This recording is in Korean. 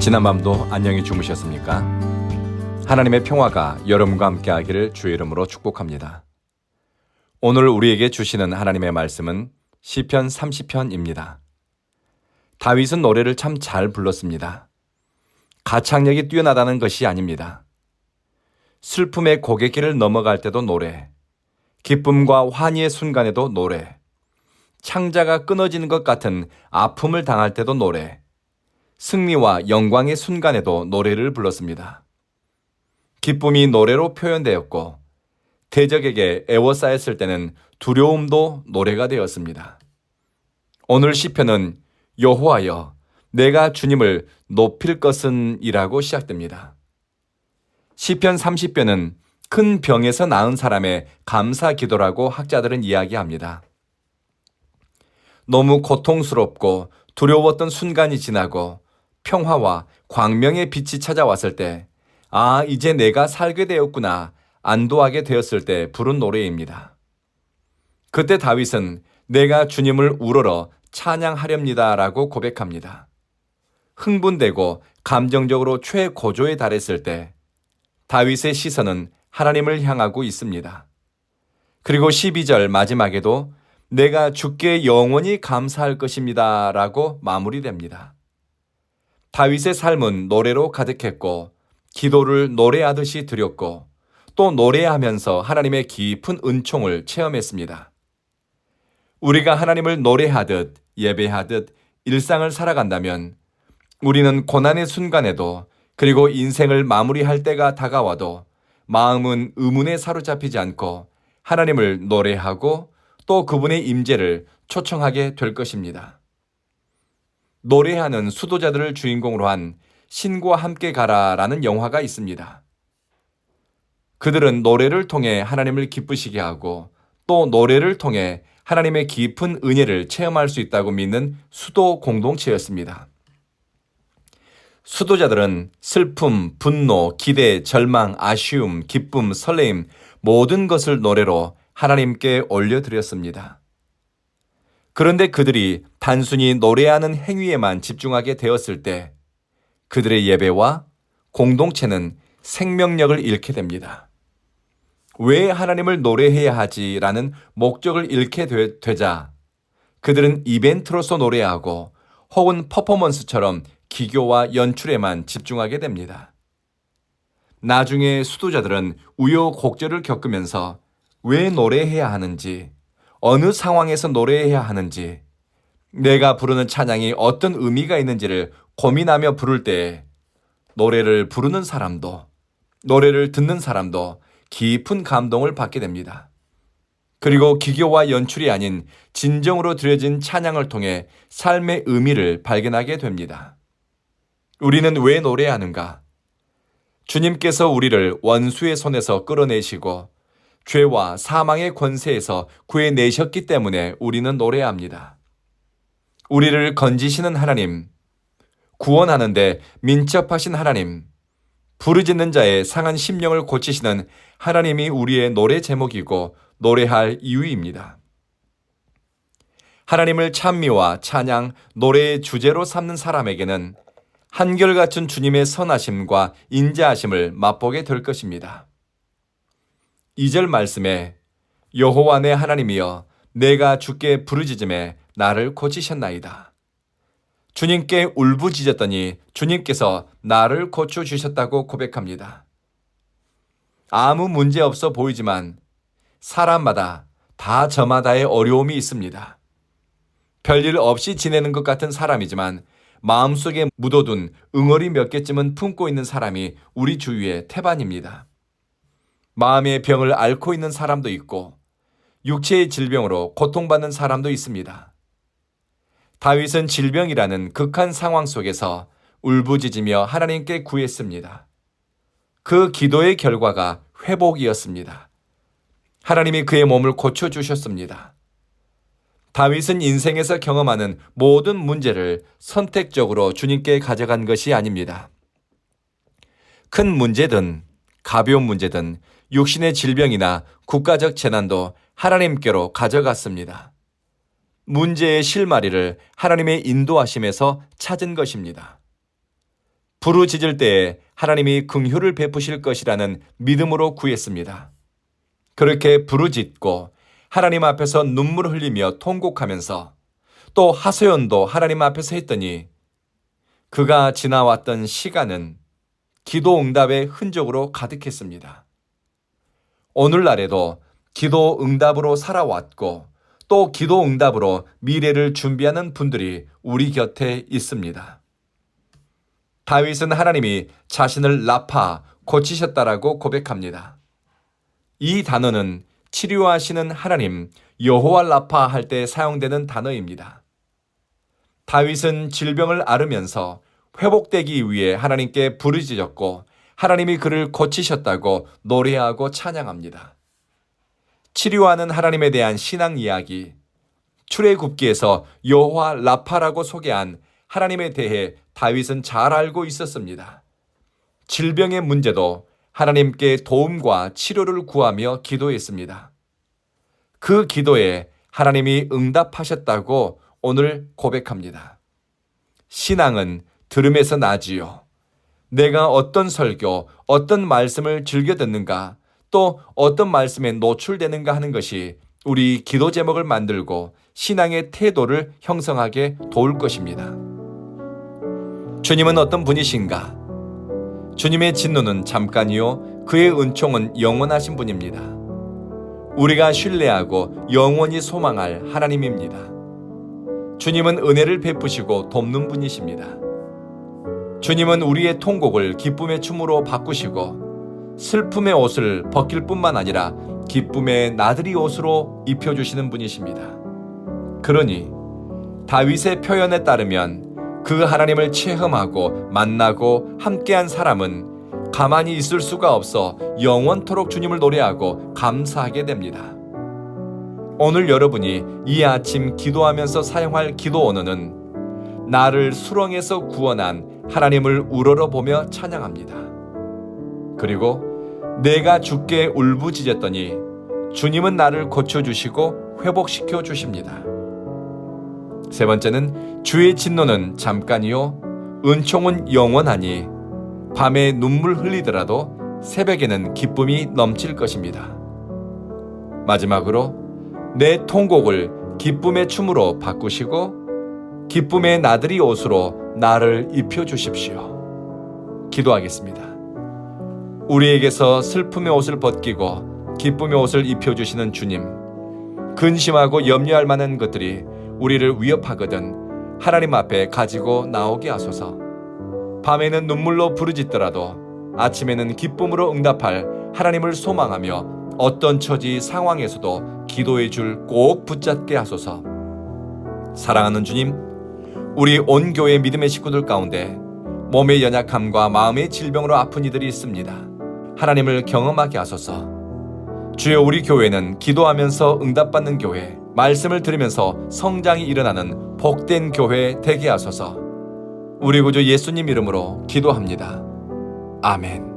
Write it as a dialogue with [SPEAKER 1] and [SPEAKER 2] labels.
[SPEAKER 1] 지난 밤도 안녕히 주무셨습니까? 하나님의 평화가 여러분과 함께 하기를 주의 이름으로 축복합니다. 오늘 우리에게 주시는 하나님의 말씀은 시편 30편입니다. 다윗은 노래를 참 잘 불렀습니다. 가창력이 뛰어나다는 것이 아닙니다. 슬픔의 고갯길을 넘어갈 때도 노래, 기쁨과 환희의 순간에도 노래, 창자가 끊어지는 것 같은 아픔을 당할 때도 노래, 승리와 영광의 순간에도 노래를 불렀습니다. 기쁨이 노래로 표현되었고, 대적에게 애워싸였을 때는 두려움도 노래가 되었습니다. 오늘 시편은 여호와여 내가 주님을 높일 것은이라고 시작됩니다. 시편 30편은 큰 병에서 나은 사람의 감사 기도라고 학자들은 이야기합니다. 너무 고통스럽고 두려웠던 순간이 지나고 평화와 광명의 빛이 찾아왔을 때, 아, 이제 내가 살게 되었구나, 안도하게 되었을 때 부른 노래입니다. 그때 다윗은 내가 주님을 우러러 찬양하렵니다 라고 고백합니다. 흥분되고 감정적으로 최고조에 달했을 때 다윗의 시선은 하나님을 향하고 있습니다. 그리고 12절 마지막에도 내가 주께 영원히 감사할 것입니다 라고 마무리됩니다. 다윗의 삶은 노래로 가득했고 기도를 노래하듯이 드렸고 또 노래하면서 하나님의 깊은 은총을 체험했습니다. 우리가 하나님을 노래하듯 예배하듯 일상을 살아간다면 우리는 고난의 순간에도 그리고 인생을 마무리할 때가 다가와도 마음은 의문에 사로잡히지 않고 하나님을 노래하고 또 그분의 임재를 초청하게 될 것입니다. 노래하는 수도자들을 주인공으로 한 신과 함께 가라라는 영화가 있습니다. 그들은 노래를 통해 하나님을 기쁘시게 하고 또 노래를 통해 하나님의 깊은 은혜를 체험할 수 있다고 믿는 수도 공동체였습니다. 수도자들은 슬픔, 분노, 기대, 절망, 아쉬움, 기쁨, 설레임 모든 것을 노래로 하나님께 올려드렸습니다. 그런데 그들이 단순히 노래하는 행위에만 집중하게 되었을 때 그들의 예배와 공동체는 생명력을 잃게 됩니다. 왜 하나님을 노래해야 하지라는 목적을 잃게 되, 자 그들은 이벤트로서 노래하고 혹은 퍼포먼스처럼 기교와 연출에만 집중하게 됩니다. 나중에 수도자들은 우여곡절을 겪으면서 왜 노래해야 하는지, 어느 상황에서 노래해야 하는지, 내가 부르는 찬양이 어떤 의미가 있는지를 고민하며 부를 때 노래를 부르는 사람도, 노래를 듣는 사람도 깊은 감동을 받게 됩니다. 그리고 기교와 연출이 아닌 진정으로 드려진 찬양을 통해 삶의 의미를 발견하게 됩니다. 우리는 왜 노래하는가? 주님께서 우리를 원수의 손에서 끌어내시고 죄와 사망의 권세에서 구해내셨기 때문에 우리는 노래합니다. 우리를 건지시는 하나님, 구원하는데 민첩하신 하나님, 부르짖는 자의 상한 심령을 고치시는 하나님이 우리의 노래 제목이고 노래할 이유입니다. 하나님을 찬미와 찬양, 노래의 주제로 삼는 사람에게는 한결 같은 주님의 선하심과 인자하심을 맛보게 될 것입니다. 2절 말씀에 여호와 내 하나님이여 내가 주께 부르짖음에 나를 고치셨나이다. 주님께 울부짖었더니 주님께서 나를 고쳐 주셨다고 고백합니다. 아무 문제 없어 보이지만 사람마다 다 저마다의 어려움이 있습니다. 별일 없이 지내는 것 같은 사람이지만 마음속에 묻어둔 응어리 몇 개쯤은 품고 있는 사람이 우리 주위의 태반입니다. 마음의 병을 앓고 있는 사람도 있고 육체의 질병으로 고통받는 사람도 있습니다. 다윗은 질병이라는 극한 상황 속에서 울부짖으며 하나님께 구했습니다. 그 기도의 결과가 회복이었습니다. 하나님이 그의 몸을 고쳐주셨습니다. 다윗은 인생에서 경험하는 모든 문제를 선택적으로 주님께 가져간 것이 아닙니다. 큰 문제든 가벼운 문제든 육신의 질병이나 국가적 재난도 하나님께로 가져갔습니다. 문제의 실마리를 하나님의 인도하심에서 찾은 것입니다. 부르짖을 때에 하나님이 긍휼을 베푸실 것이라는 믿음으로 구했습니다. 그렇게 부르짖고 하나님 앞에서 눈물 흘리며 통곡하면서 또 하소연도 하나님 앞에서 했더니 그가 지나왔던 시간은 기도 응답의 흔적으로 가득했습니다. 오늘날에도 기도 응답으로 살아왔고 또 기도 응답으로 미래를 준비하는 분들이 우리 곁에 있습니다. 다윗은 하나님이 자신을 나파 고치셨다라고 고백합니다. 이 단어는 치료하시는 하나님 여호와 라파 할 때 사용되는 단어입니다. 다윗은 질병을 앓으면서 회복되기 위해 하나님께 부르짖었고 하나님이 그를 고치셨다고 노래하고 찬양합니다. 치료하는 하나님에 대한 신앙 이야기 출애굽기에서 여호와 라파라고 소개한 하나님에 대해 다윗은 잘 알고 있었습니다. 질병의 문제도 하나님께 도움과 치료를 구하며 기도했습니다. 그 기도에 하나님이 응답하셨다고 오늘 고백합니다. 신앙은 들음에서 나지요. 내가 어떤 설교, 어떤 말씀을 즐겨 듣는가, 또 어떤 말씀에 노출되는가 하는 것이 우리 기도 제목을 만들고 신앙의 태도를 형성하게 도울 것입니다. 주님은 어떤 분이신가? 주님의 진노는 잠깐이요, 그의 은총은 영원하신 분입니다. 우리가 신뢰하고 영원히 소망할 하나님입니다. 주님은 은혜를 베푸시고 돕는 분이십니다. 주님은 우리의 통곡을 기쁨의 춤으로 바꾸시고 슬픔의 옷을 벗길 뿐만 아니라 기쁨의 나들이 옷으로 입혀주시는 분이십니다. 그러니 다윗의 표현에 따르면 그 하나님을 체험하고 만나고 함께한 사람은 가만히 있을 수가 없어 영원토록 주님을 노래하고 감사하게 됩니다. 오늘 여러분이 이 아침 기도하면서 사용할 기도 언어는 나를 수렁에서 구원한 하나님을 우러러 보며 찬양합니다. 그리고 내가 죽게 울부짖었더니 주님은 나를 고쳐주시고 회복시켜 주십니다. 세 번째는 주의 진노는 잠깐이요 은총은 영원하니 밤에 눈물 흘리더라도 새벽에는 기쁨이 넘칠 것입니다. 마지막으로 내 통곡을 기쁨의 춤으로 바꾸시고 기쁨의 나들이 옷으로 나를 입혀 주십시오. 기도하겠습니다. 우리에게서 슬픔의 옷을 벗기고 기쁨의 옷을 입혀 주시는 주님. 근심하고 염려할 만한 것들이 우리를 위협하거든 하나님 앞에 가지고 나오게 하소서. 밤에는 눈물로 부르짖더라도 아침에는 기쁨으로 응답할 하나님을 소망하며 어떤 처지 상황에서도 기도의 줄 꼭 붙잡게 하소서. 사랑하는 주님, 우리 온 교회 믿음의 식구들 가운데 몸의 연약함과 마음의 질병으로 아픈 이들이 있습니다. 하나님을 경험하게 하소서. 주여 우리 교회는 기도하면서 응답받는 교회, 말씀을 들으면서 성장이 일어나는 복된 교회 되게 하소서. 우리 구주 예수님 이름으로 기도합니다. 아멘.